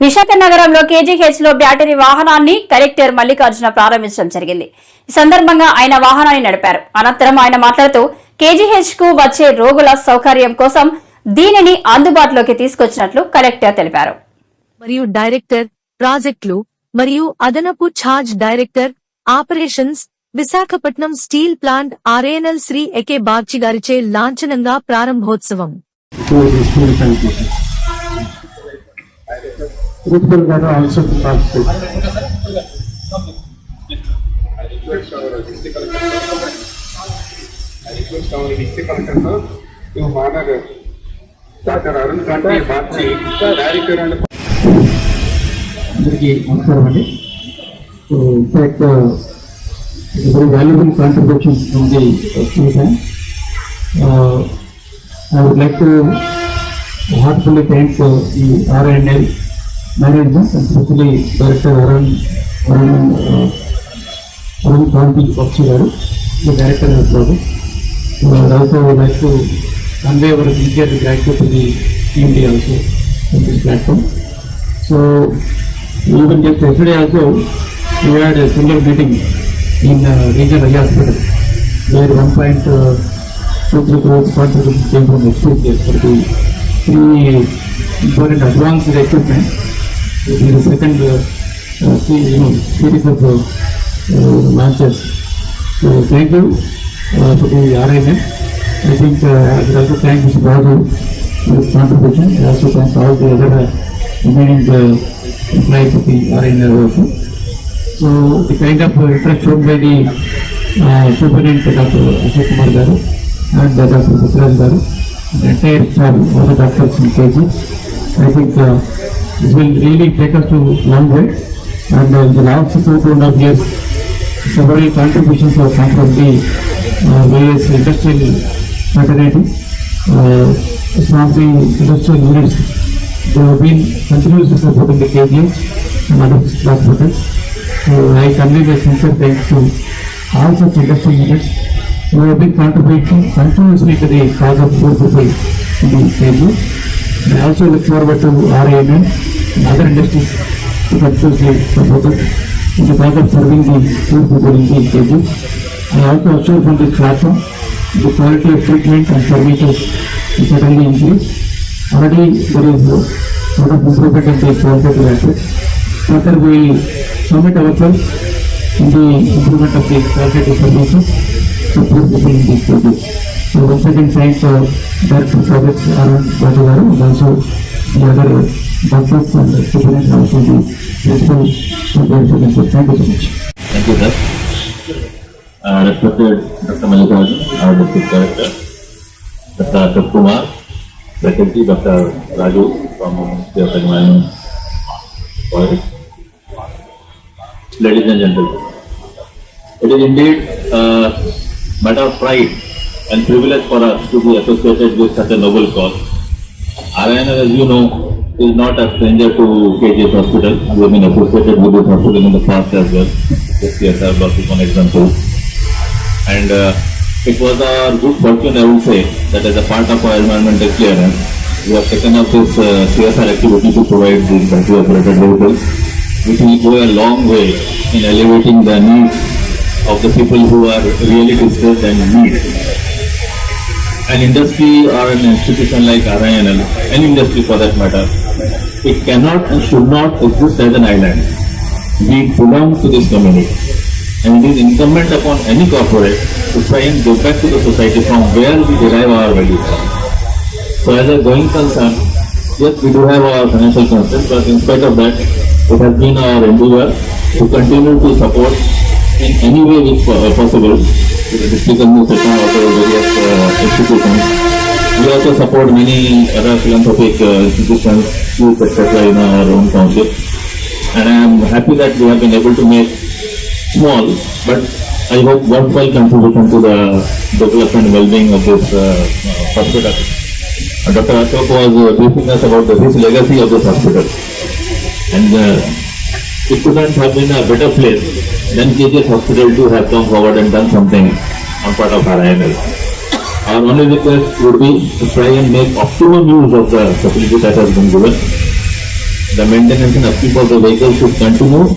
విశాఖ నగరంలో కేజీహెచ్లో బ్యాటరీ వాహనాన్ని కలెక్టర్ మల్లికార్జున ప్రారంభించడం జరిగింది. ఈ సందర్భంగా ఆయన వాహనాన్ని నడిపారు. అనంతరం ఆయన మాట్లాడుతూ కేజీహెచ్కు వచ్చే రోగుల సౌకర్యం కోసం దీనిని అందుబాటులోకి తీసుకొచ్చినట్లు కలెక్టర్ తెలిపారు. మరియు డైరెక్టర్ ప్రాజెక్టులు మరియు అదనపు charge director operations Visakhapatnam steel plant RANL Shri AK Bagchi గారిచే లాంఛనంగా ప్రారంభోత్సవం. Kanti Bhatsi, Director and అందరికీ నమస్కారం అండి. So in fact very valuable contributions from the student I would like to heartfully thank ఈ RNL management especially director Arun Arun Arun Kanti Pakshi garu the director of project and also would like to convey our sincere gratitude to the community also on this platform. So even just yesterday also, we had a similar meeting in uh, regional area hospital where one point uh, two three crores contribution came from HPCS for the three important advanced equipment. ఇది second series of matches so thank you for I think also thank miss Babu contribution also thank all the other remaining employees of the arrangement also so the kind of interest shown by the superintendent doctor Ashok Kumar garu and doctor Sutraj garu entire staff all doctors KG I think by the superintendent Dr. Ashok Kumar Garu and Dr. Putraj Garu, and the entire staff, all the doctors in KG. I think this will really take us to long way. And uh, the last two, two and a half years, several contributions have come from the uh, various industrial fraternities. Uh, some of the industrial units, they have been continuously supporting the KGH and other hospitals. So I convey my sincere thanks to all such industrial units who have been contributing continuously to the cause of poor people in the. I also look forward to RAN and other industries to continuously support us in the cause of serving the poor people in the KGH. I also observe from this platform the quality of treatment and services is certainly increased. Already there is a lot of improvement in the qualitative aspect. Further, we commit ourselves in the improvement of the qualitative services to poor people in these stages. So once again, thanks uh, Director Projects Arun Bajavaru and also the other doctors and the students and also the principal and the students. Thank you so much. Thank you, sir. Uh, respected Dr. Mallikarjun, our district director, Dr. Ashok Kumar, faculty, Dr. Raju from Ministry of Environment, Forest. Ladies and gentlemen, it is indeed a matter of pride and privilege for us to be associated with such a noble cause. RINL, as you know, is not a stranger to KGS Hospital. We have been associated with this hospital in the past as well. This CSR block is one example. And uh, it was our good fortune, I would say, that as a part of our environmental clearance, we have taken up this uh, CSR activity to provide these battery operated vehicles, which will go a long way in elevating the needs of the people who are really distressed and need an industry or an institution like RINL, any industry for that matter, it cannot and should not exist as an island. We belong to this community. And it is incumbent upon any corporate to try and give back to the society from where we derive our value from. So as a going concern, yes, we do have our financial concerns, but in spite of that, it has been our endeavor to continue to support in any way which po- possible district administration or the various institutions. We also support many other philanthropic institutions, youth, etc. in our own township. And I am happy that we have been able to make small, but I hope worthwhile contribution to the development and well-being of this uh, hospital. Dr. Ashok was uh, briefing us about the rich legacy of this hospital. And uh, it couldn't have been a better place than KGS Hospital to have come forward and done something on part of RINL. Our only request would be to try and make optimum use of the facility that has been given. the maintenance and upkeep of the vehicle should continue